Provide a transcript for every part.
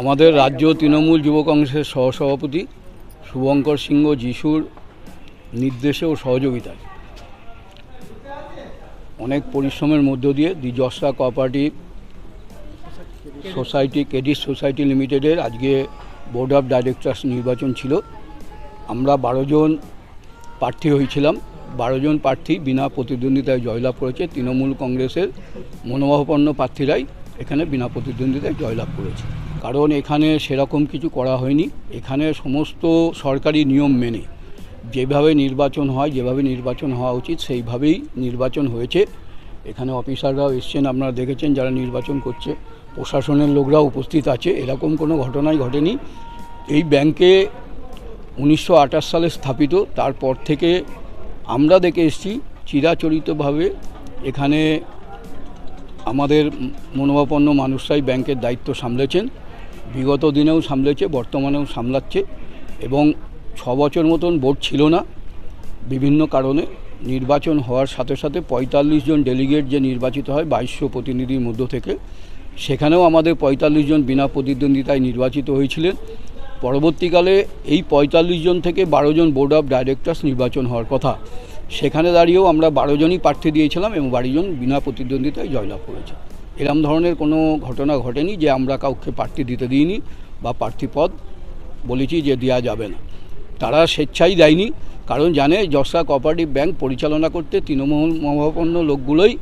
আমাদের রাজ্য তৃণমূল যুব কংগ্রেসের সহসভাপতি শুভঙ্কর সিংহ যিশুর নির্দেশে ও সহযোগিতায়। অনেক পরিশ্রমের মধ্য দিয়ে the Jasra cooperative society credit society লিমিটেডের আজকে বোর্ড অফ ডাইরেক্টরস নির্বাচন ছিল। আমরা বারো জন প্রার্থী হয়েছিলাম। বারো জন প্রার্থী বিনা প্রতিদ্বন্দ্বিতায় জয়লাভ করেছে। তৃণমূল কংগ্রেসের মনোভাবপন্ন প্রার্থীরাই এখানে বিনা প্রতিদ্বন্দ্বিতায় জয়লাভ করেছে। কারণ এখানে সেরকম কিছু করা হয়নি। এখানে সমস্ত সরকারি নিয়ম মেনে যেভাবে নির্বাচন হয়, যেভাবে নির্বাচন হওয়া উচিত, সেইভাবেই নির্বাচন হয়েছে। এখানে অফিসাররাও এসছেন, আপনারা দেখেছেন যারা নির্বাচন করছে। প্রশাসনের লোকরাও উপস্থিত আছে। এরকম কোনো ঘটনাই ঘটেনি। এই ব্যাংকে উনিশশো আঠাশ সালে স্থাপিত, তারপর থেকে আমরা দেখে এসেছি চিরাচরিতভাবে এখানে আমাদের মনোভাপন্ন মানুষরাই ব্যাংকের দায়িত্ব সামলেছেন। বিগত দিনেও সামলেছে, বর্তমানেও সামলাচ্ছে এবং ছ বছর মতন বোর্ড ছিল না। বিভিন্ন কারণে নির্বাচন হওয়ার সাথে সাথে পঁয়তাল্লিশ জন ডেলিগেট যে নির্বাচিত হয় বাইশশো প্রতিনিধির মধ্য থেকে, সেখানেও আমাদের পঁয়তাল্লিশ জন বিনা প্রতিদ্বন্দ্বিতায় নির্বাচিত হয়েছিলেন। পরবর্তীকালে এই পঁয়তাল্লিশ জন থেকে বারো জন বোর্ড অফ ডাইরেক্টরস নির্বাচন হওয়ার কথা, সেখানে দাঁড়িয়েও আমরা বারো জনই প্রার্থী দিয়েছিলাম এবং বারো জন বিনা প্রতিদ্বন্দ্বিতায় জয়লাভ করেছে। এরম ধরনের কোনো ঘটনা ঘটেনি যে আমরা কাউকে প্রার্থী দিতে দিইনি বা প্রার্থী পদ বলেছি যে দেওয়া যাবে না। তারা স্বেচ্ছাই দেয়নি, কারণ জানে যশা কোঅপারেটিভ ব্যাংক পরিচালনা করতে তৃণমূল মনোভাবাপন্ন লোকগুলোই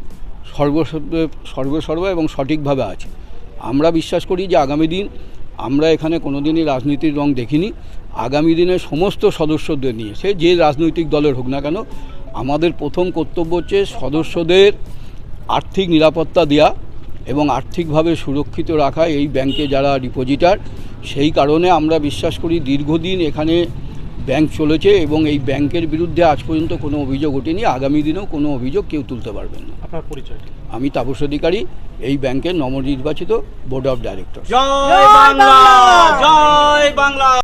সর্বসর্বে, সর্বসর্ব এবং সঠিকভাবে আছে। আমরা বিশ্বাস করি যে আগামী দিন আমরা এখানে কোনো দিনই রাজনীতির রং দেখিনি। আগামী দিনে সমস্ত সদস্যদের নিয়ে, সে যে রাজনৈতিক দলের হোক না কেন, আমাদের প্রথম কর্তব্য হচ্ছে সদস্যদের আর্থিক নিরাপত্তা দেওয়া এবং আর্থিকভাবে সুরক্ষিত রাখা এই ব্যাংকে যারা ডিপোজিটার সেই কারণে আমরা বিশ্বাস করি দীর্ঘদিন এখানে ব্যাংক চলেছে এবং এই ব্যাংকের বিরুদ্ধে আজ পর্যন্ত কোনো অভিযোগ ওঠেনি। আগামী দিনেও কোনো অভিযোগ কেউ তুলতে পারবেন না। আপনার পরিচয় আমি তাপস অধিকারী এই ব্যাংকের নবনির্বাচিত বোর্ড অফ ডাইরেক্টর জয় বাংলা! জয় বাংলা!